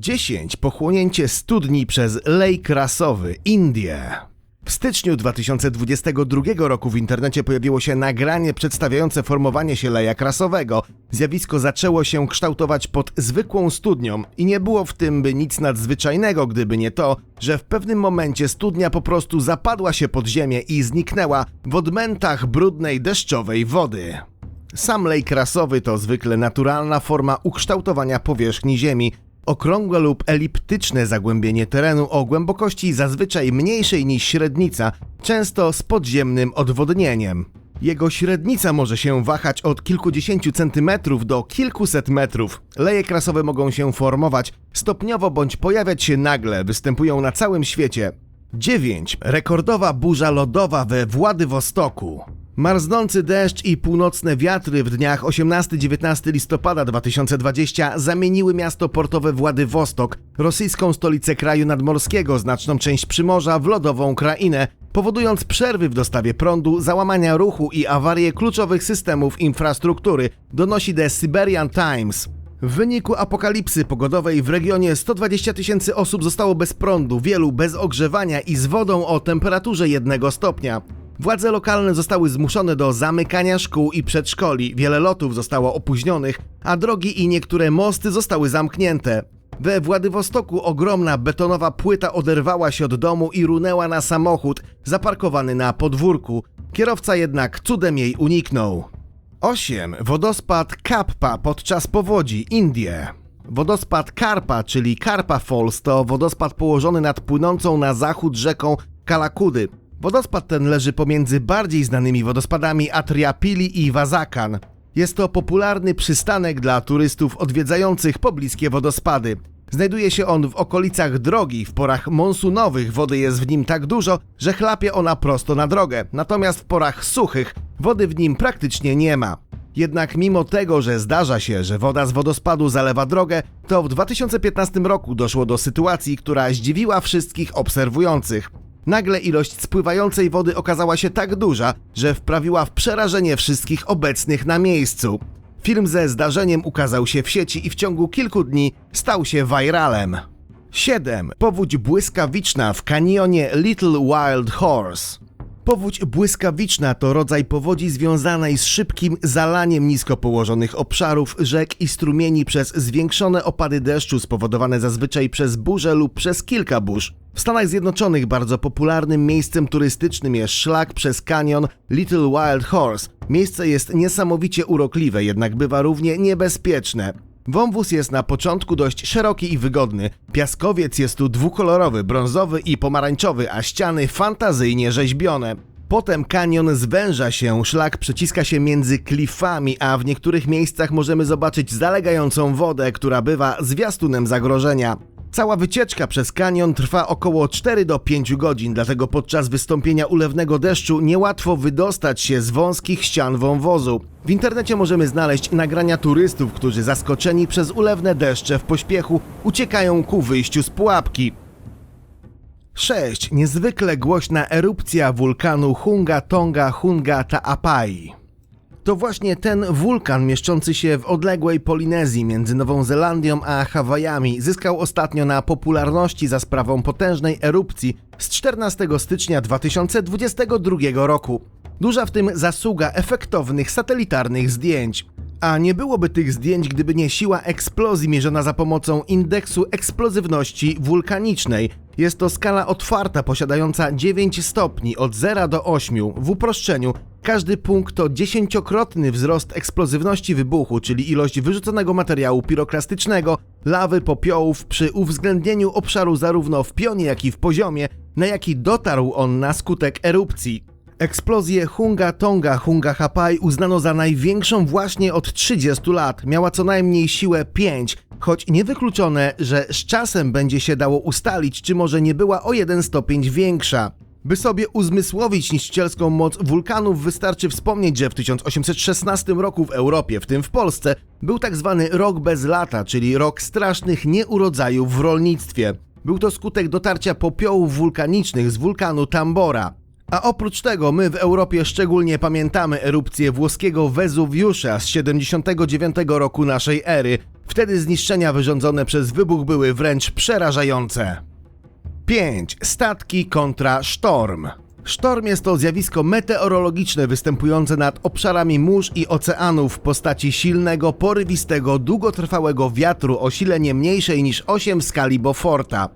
10. Pochłonięcie studni przez lej krasowy, Indie. W styczniu 2022 roku w internecie pojawiło się nagranie przedstawiające formowanie się leja krasowego. Zjawisko zaczęło się kształtować pod zwykłą studnią i nie było w tym by nic nadzwyczajnego, gdyby nie to, że w pewnym momencie studnia po prostu zapadła się pod ziemię i zniknęła w odmętach brudnej deszczowej wody. Sam lej krasowy to zwykle naturalna forma ukształtowania powierzchni Ziemi, okrągłe lub eliptyczne zagłębienie terenu o głębokości zazwyczaj mniejszej niż średnica, często z podziemnym odwodnieniem. Jego średnica może się wahać od kilkudziesięciu centymetrów do kilkuset metrów. Leje krasowe mogą się formować stopniowo bądź pojawiać się nagle, występują na całym świecie. 9. Rekordowa burza lodowa we Władywostoku. Marznący deszcz i północne wiatry w dniach 18-19 listopada 2020 zamieniły miasto portowe Władywostok, rosyjską stolicę kraju nadmorskiego, znaczną część Przymorza w lodową krainę, powodując przerwy w dostawie prądu, załamania ruchu i awarie kluczowych systemów infrastruktury, donosi The Siberian Times. W wyniku apokalipsy pogodowej w regionie 120 tysięcy osób zostało bez prądu, wielu bez ogrzewania i z wodą o temperaturze 1 stopnia. Władze lokalne zostały zmuszone do zamykania szkół i przedszkoli, wiele lotów zostało opóźnionych, a drogi i niektóre mosty zostały zamknięte. We Władywostoku ogromna betonowa płyta oderwała się od domu i runęła na samochód zaparkowany na podwórku. Kierowca jednak cudem jej uniknął. 8. Wodospad Kappa podczas powodzi, Indie. Wodospad Karpa, czyli Karpa Falls, to wodospad położony nad płynącą na zachód rzeką Kalakudy. Wodospad ten leży pomiędzy bardziej znanymi wodospadami Atriapili i Wazakan. Jest to popularny przystanek dla turystów odwiedzających pobliskie wodospady. Znajduje się on w okolicach drogi. W porach monsunowych wody jest w nim tak dużo, że chlapie ona prosto na drogę. Natomiast w porach suchych wody w nim praktycznie nie ma. Jednak mimo tego, że zdarza się, że woda z wodospadu zalewa drogę, to w 2015 roku doszło do sytuacji, która zdziwiła wszystkich obserwujących. Nagle ilość spływającej wody okazała się tak duża, że wprawiła w przerażenie wszystkich obecnych na miejscu. Film ze zdarzeniem ukazał się w sieci i w ciągu kilku dni stał się viralem. 7. Powódź błyskawiczna w kanionie Little Wild Horse. Powódź błyskawiczna to rodzaj powodzi związanej z szybkim zalaniem nisko położonych obszarów, rzek i strumieni przez zwiększone opady deszczu spowodowane zazwyczaj przez burze lub przez kilka burz. W Stanach Zjednoczonych bardzo popularnym miejscem turystycznym jest szlak przez kanion Little Wild Horse. Miejsce jest niesamowicie urokliwe, jednak bywa równie niebezpieczne. Wąwóz jest na początku dość szeroki i wygodny. Piaskowiec jest tu dwukolorowy, brązowy i pomarańczowy, a ściany fantazyjnie rzeźbione. Potem kanion zwęża się, szlak przeciska się między klifami, a w niektórych miejscach możemy zobaczyć zalegającą wodę, która bywa zwiastunem zagrożenia. Cała wycieczka przez kanion trwa około 4 do 5 godzin, dlatego podczas wystąpienia ulewnego deszczu niełatwo wydostać się z wąskich ścian wąwozu. W internecie możemy znaleźć nagrania turystów, którzy zaskoczeni przez ulewne deszcze w pośpiechu uciekają ku wyjściu z pułapki. 6. Niezwykle głośna erupcja wulkanu Hunga Tonga Hunga Taapai. To właśnie ten wulkan mieszczący się w odległej Polinezji między Nową Zelandią a Hawajami zyskał ostatnio na popularności za sprawą potężnej erupcji z 14 stycznia 2022 roku. Duża w tym zasługa efektownych satelitarnych zdjęć. A nie byłoby tych zdjęć, gdyby nie siła eksplozji mierzona za pomocą indeksu eksplozywności wulkanicznej. Jest to skala otwarta posiadająca 9 stopni od 0 do 8 w uproszczeniu. Każdy punkt to dziesięciokrotny wzrost eksplozywności wybuchu, czyli ilość wyrzuconego materiału piroklastycznego, lawy, popiołów przy uwzględnieniu obszaru zarówno w pionie, jak i w poziomie, na jaki dotarł on na skutek erupcji. Eksplozję Hunga Tonga Hunga Hapai uznano za największą właśnie od 30 lat. Miała co najmniej siłę 5, choć niewykluczone, że z czasem będzie się dało ustalić, czy może nie była o jeden stopień większa. By sobie uzmysłowić niszczycielską moc wulkanów, wystarczy wspomnieć, że w 1816 roku w Europie, w tym w Polsce, był tak zwany rok bez lata, czyli rok strasznych nieurodzajów w rolnictwie. Był to skutek dotarcia popiołów wulkanicznych z wulkanu Tambora. A oprócz tego my w Europie szczególnie pamiętamy erupcję włoskiego Wezuwiusza z 79 roku naszej ery. Wtedy zniszczenia wyrządzone przez wybuch były wręcz przerażające. 5. Statki kontra sztorm. Sztorm jest to zjawisko meteorologiczne występujące nad obszarami mórz i oceanów w postaci silnego, porywistego, długotrwałego wiatru o sile nie mniejszej niż 8 w skali Beauforta.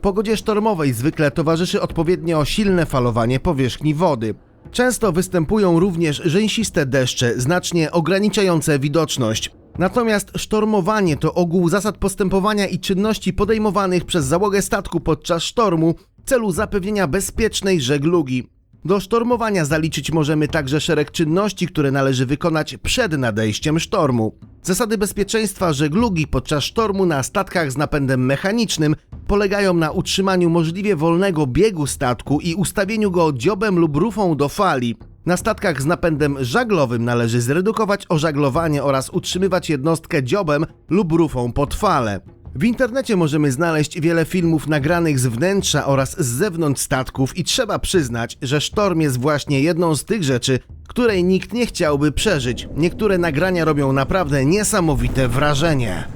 Pogodzie sztormowej zwykle towarzyszy odpowiednio silne falowanie powierzchni wody. Często występują również rzęsiste deszcze, znacznie ograniczające widoczność. Natomiast sztormowanie to ogół zasad postępowania i czynności podejmowanych przez załogę statku podczas sztormu w celu zapewnienia bezpiecznej żeglugi. Do sztormowania zaliczyć możemy także szereg czynności, które należy wykonać przed nadejściem sztormu. Zasady bezpieczeństwa żeglugi podczas sztormu na statkach z napędem mechanicznym polegają na utrzymaniu możliwie wolnego biegu statku i ustawieniu go dziobem lub rufą do fali. Na statkach z napędem żaglowym należy zredukować ożaglowanie oraz utrzymywać jednostkę dziobem lub rufą pod falę. W internecie możemy znaleźć wiele filmów nagranych z wnętrza oraz z zewnątrz statków i trzeba przyznać, że sztorm jest właśnie jedną z tych rzeczy, której nikt nie chciałby przeżyć. Niektóre nagrania robią naprawdę niesamowite wrażenie.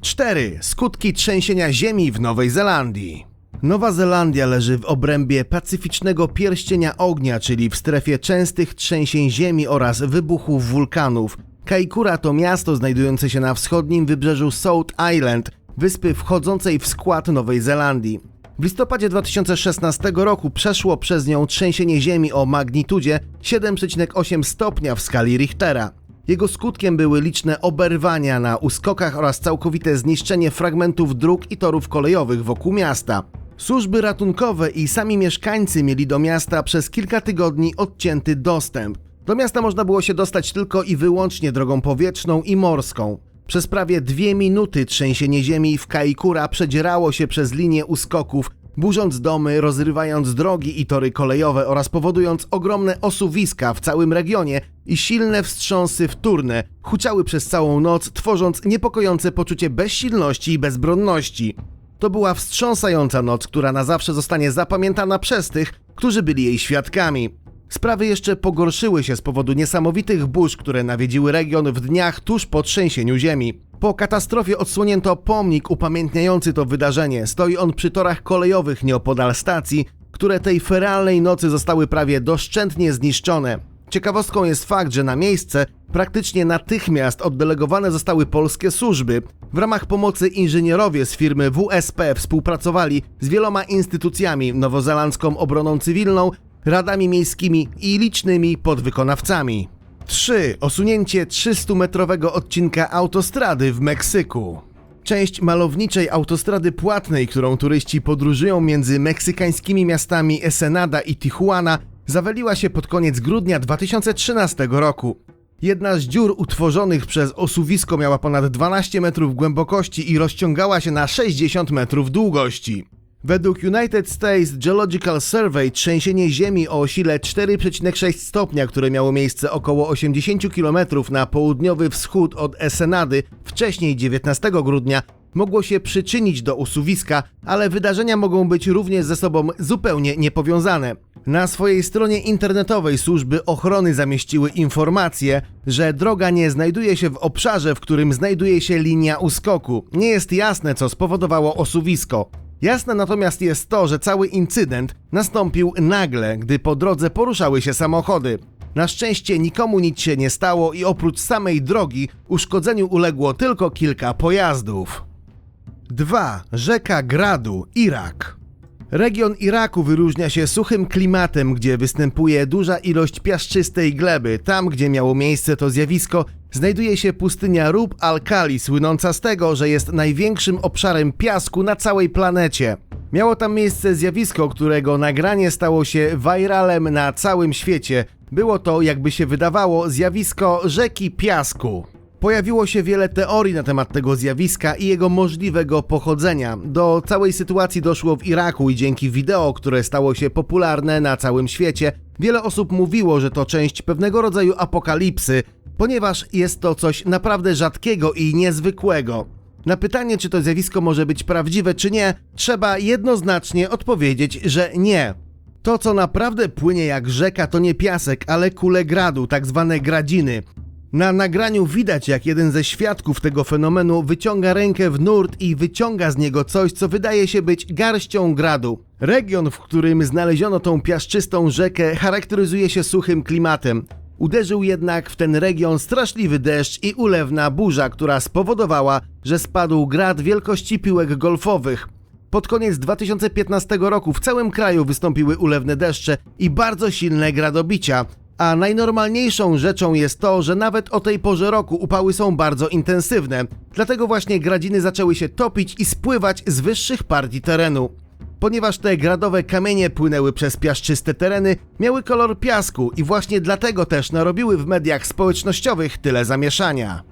4. Skutki trzęsienia ziemi w Nowej Zelandii. Nowa Zelandia leży w obrębie pacyficznego pierścienia ognia, czyli w strefie częstych trzęsień ziemi oraz wybuchów wulkanów. Kaikoura to miasto znajdujące się na wschodnim wybrzeżu South Island, wyspy wchodzącej w skład Nowej Zelandii. W listopadzie 2016 roku przeszło przez nią trzęsienie ziemi o magnitudzie 7,8 stopnia w skali Richtera. Jego skutkiem były liczne oberwania na uskokach oraz całkowite zniszczenie fragmentów dróg i torów kolejowych wokół miasta. Służby ratunkowe i sami mieszkańcy mieli do miasta przez kilka tygodni odcięty dostęp. Do miasta można było się dostać tylko i wyłącznie drogą powietrzną i morską. Przez prawie dwie minuty trzęsienie ziemi w Kaikura przedzierało się przez linię uskoków, burząc domy, rozrywając drogi i tory kolejowe oraz powodując ogromne osuwiska w całym regionie i silne wstrząsy wtórne, huczały przez całą noc, tworząc niepokojące poczucie bezsilności i bezbronności. To była wstrząsająca noc, która na zawsze zostanie zapamiętana przez tych, którzy byli jej świadkami. Sprawy jeszcze pogorszyły się z powodu niesamowitych burz, które nawiedziły region w dniach tuż po trzęsieniu ziemi. Po katastrofie odsłonięto pomnik upamiętniający to wydarzenie. Stoi on przy torach kolejowych nieopodal stacji, które tej feralnej nocy zostały prawie doszczętnie zniszczone. Ciekawostką jest fakt, że na miejsce praktycznie natychmiast oddelegowane zostały polskie służby. W ramach pomocy inżynierowie z firmy WSP współpracowali z wieloma instytucjami, nowozelandzką obroną cywilną, radami miejskimi i licznymi podwykonawcami. 3. Osunięcie 300-metrowego odcinka autostrady w Meksyku. Część malowniczej autostrady płatnej, którą turyści podróżują między meksykańskimi miastami Ensenada i Tijuana, zawaliła się pod koniec grudnia 2013 roku. Jedna z dziur utworzonych przez osuwisko miała ponad 12 metrów głębokości i rozciągała się na 60 metrów długości. Według United States Geological Survey trzęsienie ziemi o sile 4,6 stopnia, które miało miejsce około 80 km na południowy wschód od Ensenady wcześniej 19 grudnia, mogło się przyczynić do usuwiska, ale wydarzenia mogą być również ze sobą zupełnie niepowiązane. Na swojej stronie internetowej służby ochrony zamieściły informację, że droga nie znajduje się w obszarze, w którym znajduje się linia uskoku. Nie jest jasne, co spowodowało osuwisko. Jasne natomiast jest to, że cały incydent nastąpił nagle, gdy po drodze poruszały się samochody. Na szczęście nikomu nic się nie stało i oprócz samej drogi uszkodzeniu uległo tylko kilka pojazdów. 2. Rzeka Gradu, Irak. Region Iraku wyróżnia się suchym klimatem, gdzie występuje duża ilość piaszczystej gleby. Tam, gdzie miało miejsce to zjawisko, znajduje się pustynia Rub al-Khali, słynąca z tego, że jest największym obszarem piasku na całej planecie. Miało tam miejsce zjawisko, którego nagranie stało się viralem na całym świecie. Było to, jakby się wydawało, zjawisko rzeki piasku. Pojawiło się wiele teorii na temat tego zjawiska i jego możliwego pochodzenia. Do całej sytuacji doszło w Iraku i dzięki wideo, które stało się popularne na całym świecie, wiele osób mówiło, że to część pewnego rodzaju apokalipsy, ponieważ jest to coś naprawdę rzadkiego i niezwykłego. Na pytanie, czy to zjawisko może być prawdziwe, czy nie, trzeba jednoznacznie odpowiedzieć, że nie. To, co naprawdę płynie jak rzeka, to nie piasek, ale kule gradu, tak zwane gradziny. Na nagraniu widać, jak jeden ze świadków tego fenomenu wyciąga rękę w nurt i wyciąga z niego coś, co wydaje się być garścią gradu. Region, w którym znaleziono tą piaszczystą rzekę, charakteryzuje się suchym klimatem. Uderzył jednak w ten region straszliwy deszcz i ulewna burza, która spowodowała, że spadł grad wielkości piłek golfowych. Pod koniec 2015 roku w całym kraju wystąpiły ulewne deszcze i bardzo silne gradobicia. A najnormalniejszą rzeczą jest to, że nawet o tej porze roku upały są bardzo intensywne. Dlatego właśnie gradziny zaczęły się topić i spływać z wyższych partii terenu. Ponieważ te gradowe kamienie płynęły przez piaszczyste tereny, miały kolor piasku i właśnie dlatego też narobiły w mediach społecznościowych tyle zamieszania.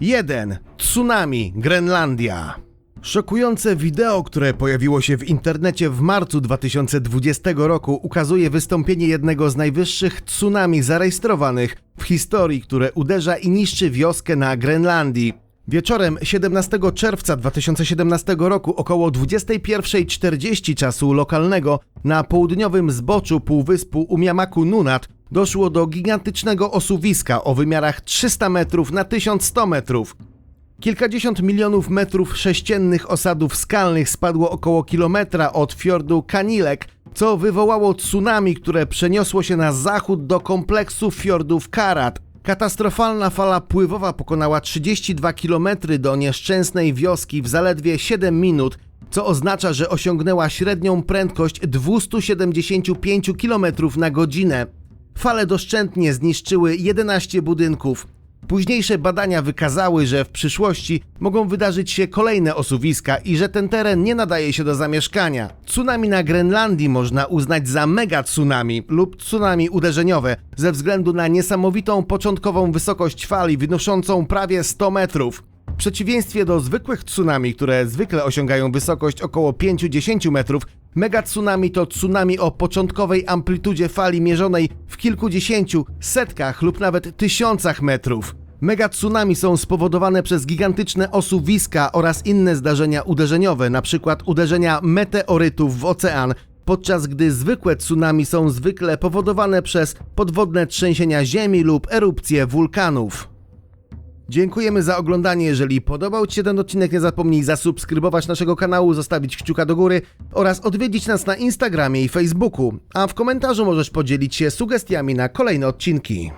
1. Tsunami Grenlandia. Szokujące wideo, które pojawiło się w internecie w marcu 2020 roku, ukazuje wystąpienie jednego z najwyższych tsunami zarejestrowanych w historii, które uderza i niszczy wioskę na Grenlandii. Wieczorem 17 czerwca 2017 roku około 21.40 czasu lokalnego na południowym zboczu półwyspu Umiamaku Nunat doszło do gigantycznego osuwiska o wymiarach 300 metrów na 1100 metrów. Kilkadziesiąt milionów metrów sześciennych osadów skalnych spadło około kilometra od fiordu Kanilek, co wywołało tsunami, które przeniosło się na zachód do kompleksu fiordów Karat. Katastrofalna fala pływowa pokonała 32 km do nieszczęsnej wioski w zaledwie 7 minut, co oznacza, że osiągnęła średnią prędkość 275 km na godzinę. Fale doszczętnie zniszczyły 11 budynków. Późniejsze badania wykazały, że w przyszłości mogą wydarzyć się kolejne osuwiska i że ten teren nie nadaje się do zamieszkania. Tsunami na Grenlandii można uznać za mega tsunami lub tsunami uderzeniowe ze względu na niesamowitą początkową wysokość fali wynoszącą prawie 100 metrów. W przeciwieństwie do zwykłych tsunami, które zwykle osiągają wysokość około 5-10 metrów, mega tsunami to tsunami o początkowej amplitudzie fali mierzonej w kilkudziesięciu, setkach lub nawet tysiącach metrów. Mega tsunami są spowodowane przez gigantyczne osuwiska oraz inne zdarzenia uderzeniowe, np. uderzenia meteorytów w ocean, podczas gdy zwykłe tsunami są zwykle powodowane przez podwodne trzęsienia ziemi lub erupcje wulkanów. Dziękujemy za oglądanie. Jeżeli podobał Ci się ten odcinek, nie zapomnij zasubskrybować naszego kanału, zostawić kciuka do góry oraz odwiedzić nas na Instagramie i Facebooku. A w komentarzu możesz podzielić się sugestiami na kolejne odcinki.